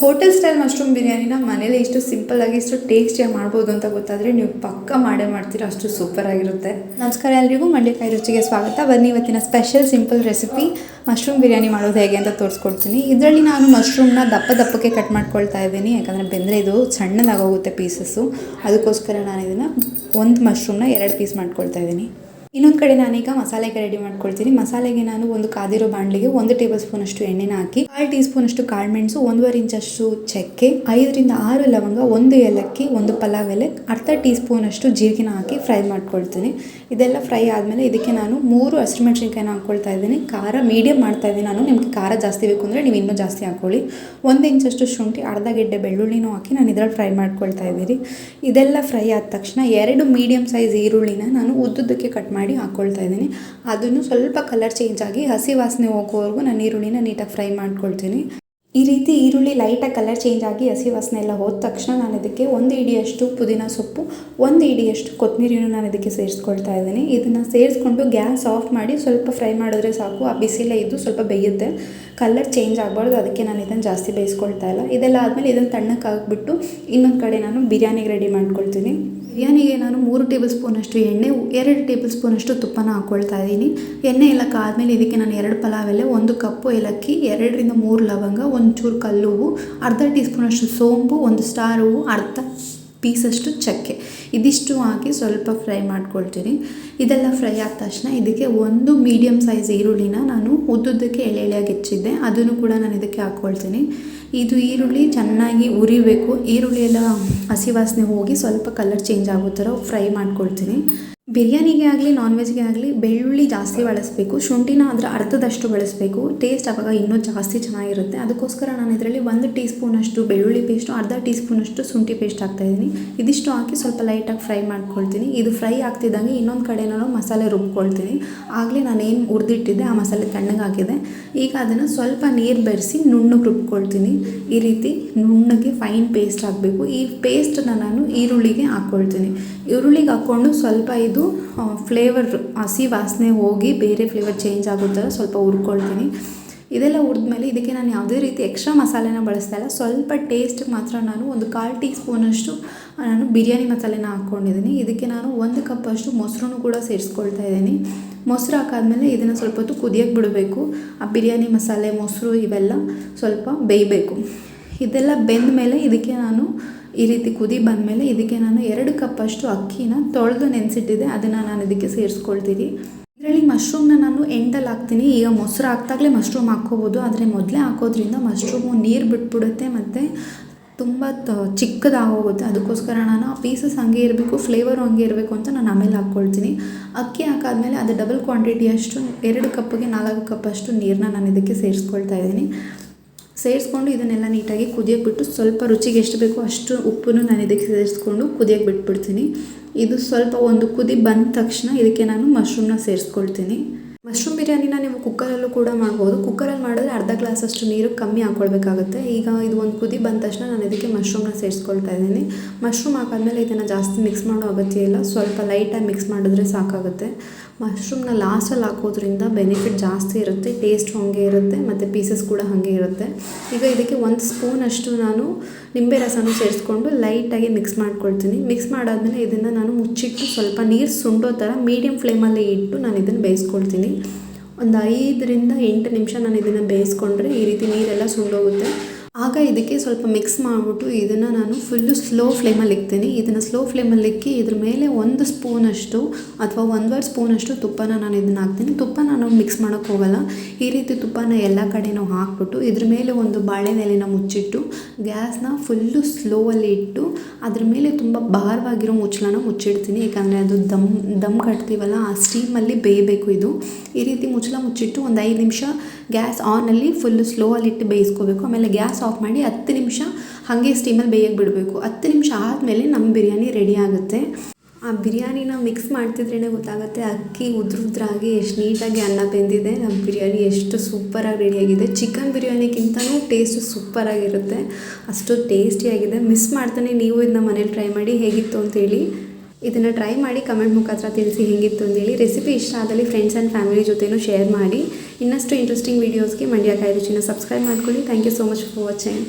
Hotel style mushroom ಬಿರಿಯಾನಿನ ಮನೇಲಿ ಇಷ್ಟು simple ಆಗಿ ಇಷ್ಟು ಟೇಸ್ಟಿಯಾಗಿ ಮಾಡ್ಬೋದು ಅಂತ ಗೊತ್ತಾದರೆ ನೀವು ಪಕ್ಕ ಮಾಡೇ ಮಾಡ್ತೀರಾ, ಅಷ್ಟು ಸೂಪರ್ ಆಗಿರುತ್ತೆ. ನಮಸ್ಕಾರ, ಎಲ್ರಿಗೂ ಮಂಡ್ಯಕಾಯಿ ರುಚಿಗೆ ಸ್ವಾಗತ. ಬನ್ನಿ ಇವತ್ತಿನ special simple recipe mushroom biryani ಮಾಡೋದು ಹೇಗೆ ಅಂತ ತೋರಿಸ್ಕೊಡ್ತೀನಿ. ಇದರಲ್ಲಿ ನಾನು ಮಶ್ರೂಮ್ನ ದಪ್ಪ ದಪ್ಪಕ್ಕೆ ಕಟ್ ಮಾಡ್ಕೊಳ್ತಾ ಇದ್ದೀನಿ. ಯಾಕಂದರೆ ಬೆಂದರೆ ಇದು ಸಣ್ಣದಾಗೋಗುತ್ತೆ ಪೀಸಸ್ಸು ಅದಕ್ಕೋಸ್ಕರ ನಾನು ಇದನ್ನು ಒಂದು ಮಶ್ರೂಮ್ನ ಎರಡು ಪೀಸ್ ಮಾಡ್ಕೊಳ್ತಾ ಇದ್ದೀನಿ. ಇನ್ನೊಂದು ಕಡೆ ನಾನೀಗ ಮಸಾಲೆಗೆ ರೆಡಿ ಮಾಡ್ಕೊಳ್ತೀನಿ. ಮಸಾಲೆಗೆ ನಾನು ಒಂದು ಕಾದಿರೋ ಬಾಣಲಿಗೆ ಒಂದು ಟೇಬಲ್ ಸ್ಪೂನ್ ಅಷ್ಟು ಎಣ್ಣೆನ ಹಾಕಿ, ಕಾಲು ಟೀ ಸ್ಪೂನ್ ಅಷ್ಟು ಕಾಳುಮೆಣಸು ಒಂದೂವರೆ ಇಂಚಷ್ಟು ಚಕ್ಕೆ, ಐದರಿಂದ ಆರು ಲವಂಗ, ಒಂದು ಏಲಕ್ಕಿ, ಒಂದು ಪಲಾವ್ ಎಲೆ, ಅರ್ಧ ಟೀ ಸ್ಪೂನ್ ಅಷ್ಟು ಜೀರಿಗೆನ ಹಾಕಿ ಫ್ರೈ ಮಾಡ್ಕೊಳ್ತೀನಿ. ಇದೆಲ್ಲ ಫ್ರೈ ಆದಮೇಲೆ ಇದಕ್ಕೆ ನಾನು ಮೂರು ಹಸಿಮೆಣ್ಸಿನ್ಕಾಯಿನ ಹಾಕ್ಕೊಳ್ತಾ ಇದ್ದೀನಿ. ಖಾರ ಮೀಡಿಯಂ ಮಾಡ್ತಾ ಇದ್ದೀನಿ ನಾನು. ನಿಮಗೆ ಖಾರ ಜಾಸ್ತಿ ಬೇಕು ಅಂದರೆ ನೀವು ಇನ್ನೂ ಜಾಸ್ತಿ ಹಾಕ್ಕೊಳ್ಳಿ ಒಂದು ಇಂಚಷ್ಟು ಶುಂಠಿ, ಅರ್ಧ ಗೆಡ್ಡೆ ಬೆಳ್ಳುಳ್ಳಿನೂ ಹಾಕಿ ನಾನು ಇದರಲ್ಲಿ ಫ್ರೈ ಮಾಡ್ಕೊಳ್ತಾ ಇದ್ದೀನಿ. ಇದೆಲ್ಲ ಫ್ರೈ ಆದ ತಕ್ಷಣ ಎರಡು ಮೀಡಿಯಮ್ ಸೈಜ್ ಈರುಳ್ಳಿನ ನಾನು ಉದ್ದುದ್ದಕ್ಕೆ ಕಟ್ ಮಾಡಿ ಹಾಕ್ಕೊಳ್ತಾ ಇದ್ದೀನಿ. ಅದನ್ನು ಸ್ವಲ್ಪ ಕಲರ್ ಚೇಂಜ್ ಆಗಿ ಹಸಿ ವಾಸನೆ ಹೋಗೋವರೆಗೂ ನಾನು ಈರುಳ್ಳಿನ ನೀಟಾಗಿ ಫ್ರೈ ಮಾಡ್ಕೊಳ್ತೀನಿ. ಈ ರೀತಿ ಈರುಳ್ಳಿ ಲೈಟಾಗಿ ಕಲರ್ ಚೇಂಜ್ ಆಗಿ ಹಸಿ ವಾಸನೆ ಎಲ್ಲ ಹೋದ ತಕ್ಷಣ ನಾನು ಇದಕ್ಕೆ ಒಂದು ಇಡಿಯಷ್ಟು ಪುದೀನ ಸೊಪ್ಪು, ಒಂದು ಇಡಿಯಷ್ಟು ಕೊತ್ತಂಬರಿಯನ್ನು ನಾನು ಇದಕ್ಕೆ ಸೇರಿಸ್ಕೊಳ್ತಾ ಇದ್ದೀನಿ. ಇದನ್ನು ಸೇರಿಸ್ಕೊಂಡು ಗ್ಯಾಸ್ ಆಫ್ ಮಾಡಿ ಸ್ವಲ್ಪ ಫ್ರೈ ಮಾಡಿದ್ರೆ ಸಾಕು. ಆ ಬಿಸಿಲೇ ಇದ್ದು ಸ್ವಲ್ಪ ಬೇಯುತ್ತೆ. ಕಲರ್ ಚೇಂಜ್ ಆಗಬಾರ್ದು. ಅದಕ್ಕೆ ನಾನು ಇದನ್ನು ಜಾಸ್ತಿ ಬೇಯಿಸ್ಕೊಳ್ತಾ ಇಲ್ಲ. ಇದೆಲ್ಲ ಆದಮೇಲೆ ಇದನ್ನು ತಣ್ಣಕ್ಕೆ ಹಾಕ್ಬಿಟ್ಟು ಇನ್ನೊಂದು ಕಡೆ ನಾನು ಬಿರಿಯಾನಿಗೆ ರೆಡಿ ಮಾಡ್ಕೊಳ್ತೀನಿ. ಬಿರಿಯಾನಿಗೆ ನಾನು ಮೂರು ಟೇಬಲ್ ಸ್ಪೂನಷ್ಟು ಎಣ್ಣೆ, ಎರಡು ಟೇಬಲ್ ಸ್ಪೂನಷ್ಟು ತುಪ್ಪನ ಹಾಕ್ಕೊಳ್ತಾ ಇದ್ದೀನಿ. ಎಣ್ಣೆ ಎಲ್ಲ ಕಾದ್ಮೇಲೆ ಇದಕ್ಕೆ ನಾನು ಎರಡು ಪಲಾವ್ ಎಲೆ ಒಂದು ಕಪ್ಪು ಏಲಕ್ಕಿ, ಎರಡರಿಂದ ಮೂರು ಲವಂಗ ಒಂದು ಒಂಚೂರು ಹೂವು ಅರ್ಧ ಟೀ ಸ್ಪೂನಷ್ಟು ಸೋಂಪು, ಒಂದು ಸ್ಟಾರ್ ಹೂವು ಅರ್ಧ ಪೀಸಷ್ಟು ಚಕ್ಕೆ. ಇದಿಷ್ಟು ಹಾಕಿ ಸ್ವಲ್ಪ ಫ್ರೈ ಮಾಡ್ಕೊಳ್ತೀನಿ. ಇದೆಲ್ಲ ಫ್ರೈ ಆದ ತಕ್ಷಣ ಇದಕ್ಕೆ ಒಂದು ಮೀಡಿಯಮ್ ಸೈಜ್ ಈರುಳ್ಳಿನ ನಾನು ಉದ್ದುದ್ದಕ್ಕೆ ಎಳೆ ಎಳೆಯಾಗಿ ಹೆಚ್ಚಿದ್ದೆ. ಅದನ್ನು ಕೂಡ ನಾನು ಇದಕ್ಕೆ ಹಾಕ್ಕೊಳ್ತೀನಿ ಇದು ಈರುಳ್ಳಿ ಚೆನ್ನಾಗಿ ಉರಿಬೇಕು. ಈರುಳ್ಳಿ ಎಲ್ಲ ಹಸಿ ವಾಸನೆ ಹೋಗಿ ಸ್ವಲ್ಪ ಕಲರ್ ಚೇಂಜ್ ಆಗೋ ಥರ ಫ್ರೈ ಮಾಡ್ಕೊಳ್ತೀನಿ. ಬಿರಿಯಾನಿಗೆ ಆಗಲಿ ನಾನ್ ವೆಜ್ಗೆ ಆಗಲಿ ಬೆಳ್ಳುಳ್ಳಿ ಜಾಸ್ತಿ ಬಳಸಬೇಕು. ಶುಂಠಿನ ಅದರ ಅರ್ಧದಷ್ಟು ಬಳಸಬೇಕು. ಟೇಸ್ಟ್ ಆವಾಗ ಇನ್ನೂ ಜಾಸ್ತಿ ಚೆನ್ನಾಗಿರುತ್ತೆ. ಅದಕ್ಕೋಸ್ಕರ ನಾನು ಇದರಲ್ಲಿ ಒಂದು ಟೀ ಸ್ಪೂನಷ್ಟು ಬೆಳ್ಳುಳ್ಳಿ ಪೇಸ್ಟು ಅರ್ಧ ಟೀ ಸ್ಪೂನಷ್ಟು ಶುಂಠಿ ಪೇಸ್ಟ್ ಹಾಕ್ತಾಯಿದ್ದೀನಿ ಇದಿಷ್ಟು ಹಾಕಿ ಸ್ವಲ್ಪ ಲೈಟಾಗಿ ಫ್ರೈ ಮಾಡ್ಕೊಳ್ತೀನಿ. ಇದು ಫ್ರೈ ಆಗ್ತಿದ್ದಂಗೆ ಇನ್ನೊಂದು ಕಡೆ ನಾನು ಮಸಾಲೆ ರುಬ್ಕೊಳ್ತೀನಿ. ಆಗಲೇ ನಾನು ಏನು ಹುರಿದಿಟ್ಟಿದ್ದೆ, ಆ ಮಸಾಲೆ ತಣ್ಣಗೆ ಹಾಕಿದೆ ಈಗ ಅದನ್ನು ಸ್ವಲ್ಪ ನೀರು ಬೆರೆಸಿ ನುಣ್ಣಗೆ ರುಬ್ಕೊಳ್ತೀನಿ. ಈ ರೀತಿ ನುಣ್ಣಗೆ ಫೈನ್ ಪೇಸ್ಟ್ ಹಾಕಬೇಕು ಈ ಪೇಸ್ಟನ್ನು ನಾನು ಈರುಳ್ಳಿಗೆ ಹಾಕ್ಕೊಳ್ತೀನಿ ಈರುಳ್ಳಿಗೆ ಹಾಕ್ಕೊಂಡು ಸ್ವಲ್ಪ ಇದು ಫ್ಲೇವರ್ ಹಸಿ ವಾಸನೆ ಹೋಗಿ ಬೇರೆ ಫ್ಲೇವರ್ ಚೇಂಜ್ ಆಗೋ ಥರ ಸ್ವಲ್ಪ ಹುರ್ಕೊಳ್ತೀನಿ. ಇದೆಲ್ಲ ಹುರಿದ್ಮೇಲೆ ಇದಕ್ಕೆ ನಾನು ಯಾವುದೇ ರೀತಿ ಎಕ್ಸ್ಟ್ರಾ ಮಸಾಲೆನ ಬಳಸ್ತಾ ಇಲ್ಲ. ಸ್ವಲ್ಪ ಟೇಸ್ಟ್ ಮಾತ್ರ ನಾನು ಒಂದು ಕಾಲು ಟೀ ಸ್ಪೂನಷ್ಟು ನಾನು ಬಿರಿಯಾನಿ ಮಸಾಲೆನ ಹಾಕ್ಕೊಂಡಿದ್ದೀನಿ. ಇದಕ್ಕೆ ನಾನು ಒಂದು ಕಪ್ಪಷ್ಟು ಮೊಸರನ್ನು ಕೂಡ ಸೇರಿಸ್ಕೊಳ್ತಾ ಇದ್ದೀನಿ. ಮೊಸರು ಹಾಕಾದ್ಮೇಲೆ ಇದನ್ನು ಸ್ವಲ್ಪ ಹೊತ್ತು ಕುದಿಯೋಕ್ಕೆ ಬಿಡಬೇಕು. ಆ ಬಿರಿಯಾನಿ ಮಸಾಲೆ, ಮೊಸರು ಇವೆಲ್ಲ ಸ್ವಲ್ಪ ಬೇಯಬೇಕು. ಇದೆಲ್ಲ ಬೆಂದ ಮೇಲೆ ಇದಕ್ಕೆ ನಾನು ಈ ರೀತಿ ಕುದಿ ಬಂದಮೇಲೆ ಇದಕ್ಕೆ ನಾನು ಎರಡು ಕಪ್ಪಷ್ಟು ಅಕ್ಕಿನ ತೊಳೆದು ನೆನೆಸಿಟ್ಟಿದೆ ಅದನ್ನು ನಾನು ಇದಕ್ಕೆ ಸೇರಿಸ್ಕೊಳ್ತೀನಿ. ಇದರಲ್ಲಿ ಮಶ್ರೂಮ್ನ ನಾನು ಎಂಡಲ್ಲಿ ಹಾಕ್ತೀನಿ. ಈಗ ಮೊಸರು ಹಾಕ್ದಾಗಲೇ ಮಶ್ರೂಮ್ ಹಾಕ್ಕೋಬೋದು. ಆದರೆ ಮೊದಲೇ ಹಾಕೋದ್ರಿಂದ ಮಶ್ರೂಮು ನೀರು ಬಿಟ್ಬಿಡುತ್ತೆ ಮತ್ತು ತುಂಬ ತ, ಚಿಕ್ಕದಾಗೋಗುತ್ತೆ. ಅದಕ್ಕೋಸ್ಕರ ನಾನು ಆ ಪೀಸಸ್ ಹಂಗೆ ಇರಬೇಕು, ಫ್ಲೇವರು ಹಂಗೆ ಇರಬೇಕು ಅಂತ ನಾನು ಆಮೇಲೆ ಹಾಕ್ಕೊಳ್ತೀನಿ. ಅಕ್ಕಿ ಹಾಕಾದ್ಮೇಲೆ ಅದು ಡಬಲ್ ಕ್ವಾಂಟಿಟಿಯಷ್ಟು, ಎರಡು ಕಪ್ಪಿಗೆ ನಾಲ್ಕು ಕಪ್ಪಷ್ಟು ನೀರನ್ನ ನಾನು ಇದಕ್ಕೆ ಸೇರಿಸ್ಕೊಳ್ತಾ ಇದ್ದೀನಿ. ಸೇರಿಸ್ಕೊಂಡು ಇದನ್ನೆಲ್ಲ ನೀಟಾಗಿ ಕುದಿಯೋಕೆ ಬಿಟ್ಟು ಸ್ವಲ್ಪ ರುಚಿಗೆ ಎಷ್ಟು ಬೇಕೋ ಅಷ್ಟು ಉಪ್ಪನ್ನು ನಾನು ಇದಕ್ಕೆ ಸೇರಿಸ್ಕೊಂಡು ಕುದಿಯೋಕೆ ಬಿಟ್ಬಿಡ್ತೀನಿ. ಇದು ಸ್ವಲ್ಪ ಒಂದು ಕುದಿ ಬಂದ ತಕ್ಷಣ ಇದಕ್ಕೆ ನಾನು ಮಶ್ರೂಮ್ನ ಸೇರಿಸ್ಕೊಳ್ತೀನಿ. ಮಶ್ರೂಮ್ ಬಿರಿಯಾನಿನ ನೀವು ಕುಕ್ಕರಲ್ಲೂ ಕೂಡ ಮಾಡ್ಬೋದು. ಕುಕ್ಕರಲ್ಲಿ ಮಾಡಿದ್ರೆ ಅರ್ಧ ಗ್ಲಾಸಷ್ಟು ನೀರು ಕಮ್ಮಿ ಹಾಕ್ಕೊಳ್ಬೇಕಾಗುತ್ತೆ ಈಗ ಇದು ಒಂದು ಕುದಿ ಬಂದ ತಕ್ಷಣ ನಾನು ಇದಕ್ಕೆ ಮಶ್ರೂಮ್ನ ಸೇರಿಸ್ಕೊಳ್ತಾ ಇದ್ದೀನಿ. ಮಶ್ರೂಮ್ ಹಾಕಾದ್ಮೇಲೆ ಇದನ್ನು ಜಾಸ್ತಿ ಮಿಕ್ಸ್ ಮಾಡೋ ಅಗತ್ಯ ಇಲ್ಲ. ಸ್ವಲ್ಪ ಲೈಟಾಗಿ ಮಿಕ್ಸ್ ಮಾಡಿದ್ರೆ ಸಾಕಾಗುತ್ತೆ. ಮಶ್ರೂಮ್ನ ಲಾಸ್ಟಲ್ಲಿ ಹಾಕೋದ್ರಿಂದ ಬೆನಿಫಿಟ್ ಜಾಸ್ತಿ ಇರುತ್ತೆ, ಟೇಸ್ಟ್ ಹಾಗೆ ಇರುತ್ತೆ, ಮತ್ತು ಪೀಸಸ್ ಕೂಡ ಹಾಗೆ ಇರುತ್ತೆ. ಈಗ ಇದಕ್ಕೆ ಒಂದು ಸ್ಪೂನಷ್ಟು ನಾನು ನಿಂಬೆ ರಸನೂ ಸೇರಿಸ್ಕೊಂಡು ಲೈಟಾಗಿ ಮಿಕ್ಸ್ ಮಾಡ್ಕೊಳ್ತೀನಿ. ಮಿಕ್ಸ್ ಮಾಡಾದ್ಮೇಲೆ ಇದನ್ನು ನಾನು ಮುಚ್ಚಿಟ್ಟು ಸ್ವಲ್ಪ ನೀರು ಸುಂಡೋ ಥರ ಮೀಡಿಯಮ್ ಫ್ಲೇಮಲ್ಲಿ ಇಟ್ಟು ನಾನು ಇದನ್ನು ಬೇಯಿಸ್ಕೊಳ್ತೀನಿ. ಒಂದು ಐದರಿಂದ ಎಂಟು ನಿಮಿಷ ನಾನು ಇದನ್ನು ಬೇಯಿಸ್ಕೊಂಡ್ರೆ ಈ ರೀತಿ ನೀರೆಲ್ಲ ಸುಂಡೋಗುತ್ತೆ. ಆಗ ಇದಕ್ಕೆ ಸ್ವಲ್ಪ ಮಿಕ್ಸ್ ಮಾಡಿಬಿಟ್ಟು ಇದನ್ನು ನಾನು ಫುಲ್ಲು ಸ್ಲೋ ಫ್ಲೇಮಲ್ಲಿ ಇಕ್ತೀನಿ. ಇದನ್ನು ಸ್ಲೋ ಫ್ಲೇಮಲ್ಲಿ ಇಕ್ಕಿ ಇದ್ರ ಮೇಲೆ ಒಂದು ಸ್ಪೂನಷ್ಟು ಅಥವಾ ಒಂದುವರೆ ಸ್ಪೂನಷ್ಟು ತುಪ್ಪನ ನಾನು ಇದನ್ನು ಹಾಕ್ತೀನಿ. ತುಪ್ಪ ನಾನು ಮಿಕ್ಸ್ ಮಾಡೋಕ್ಕೆ ಹೋಗಲ್ಲ. ಈ ರೀತಿ ತುಪ್ಪನ ಎಲ್ಲ ಕಡೆನೂ ಹಾಕ್ಬಿಟ್ಟು ಇದ್ರ ಮೇಲೆ ಒಂದು ಬಾಳೆನೆಲೆನ ಮುಚ್ಚಿಟ್ಟು ಗ್ಯಾಸ್ನ ಫುಲ್ಲು ಸ್ಲೋವಲ್ಲಿ ಇಟ್ಟು ಅದ್ರ ಮೇಲೆ ತುಂಬ ಭಾರವಾಗಿರೋ ಮುಚ್ಚಳನ ಮುಚ್ಚಿಡ್ತೀನಿ. ಯಾಕಂದರೆ ಅದು ದಮ್ ದಮ್ ಕಟ್ತೀವಲ್ಲ, ಆ ಸ್ಟೀಮಲ್ಲಿ ಬೇಯಬೇಕು ಇದು. ಈ ರೀತಿ ಮುಚ್ಚಳ ಮುಚ್ಚಿಟ್ಟು ಒಂದು ಐದು ನಿಮಿಷ ಗ್ಯಾಸ್ ಆನಲ್ಲಿ ಫುಲ್ಲು ಸ್ಲೋ ಇಟ್ಟು ಬೇಯಿಸ್ಕೋಬೇಕು. ಆಮೇಲೆ ಗ್ಯಾಸ್ ಆಫ್ ಮಾಡಿ ಹತ್ತು ನಿಮಿಷ ಹಾಗೆ ಸ್ಟೀಮಲ್ಲಿ ಬೇಯಕ್ಕೆ ಬಿಡಬೇಕು. ಹತ್ತು ನಿಮಿಷ ಆದಮೇಲೆ ನಮ್ಮ ಬಿರಿಯಾನಿ ರೆಡಿ ಆಗುತ್ತೆ. ಆ ಬಿರಿಯಾನಿನ ಮಿಕ್ಸ್ ಮಾಡ್ತಿದ್ರೇ ಗೊತ್ತಾಗುತ್ತೆ. ಅಕ್ಕಿ ಉದ್ರುದ್ರಾಗಿ ಎಷ್ಟು ನೀಟಾಗಿ ಅನ್ನ ಬೆಂದಿದೆ. ನಮ್ಮ ಬಿರಿಯಾನಿ ಎಷ್ಟು ಸೂಪರಾಗಿ ರೆಡಿಯಾಗಿದೆ ಚಿಕನ್ ಬಿರಿಯಾನಿಗಿಂತನೂ ಟೇಸ್ಟ್ ಸೂಪರಾಗಿರುತ್ತೆ. ಅಷ್ಟು ಟೇಸ್ಟಿಯಾಗಿದೆ ಮಿಸ್ ಮಾಡ್ತಾನೆ. ನೀವು ಇದನ್ನ ಮನೇಲಿ ಟ್ರೈ ಮಾಡಿ ಹೇಗಿತ್ತು ಅಂತೇಳಿ. ಇದನ್ನು ಟ್ರೈ ಮಾಡಿ ಕಮೆಂಟ್ ಮುಖಾಂತರ ತಿಳಿಸಿ ಹೇಗಿತ್ತು ಅಂತೇಳಿ ರೆಸಿಪಿ ಇಷ್ಟ ಆದಲ್ಲಿ ಫ್ರೆಂಡ್ಸ್ ಆ್ಯಂಡ್ ಫ್ಯಾಮಿಲಿ ಜೊತೆನೂ ಶೇರ್ ಮಾಡಿ. ಇನ್ನಷ್ಟು ಇಂಟ್ರೆಸ್ಟಿಂಗ್ ವೀಡಿಯೋಸ್ಗೆ ಮಂಡ್ಯ ಕಾಯಿ ರುಚಿನ ಸಬ್ಸ್ಕ್ರೈಬ್ ಮಾಡ್ಕೊಳ್ಳಿ. Thank you so much for watching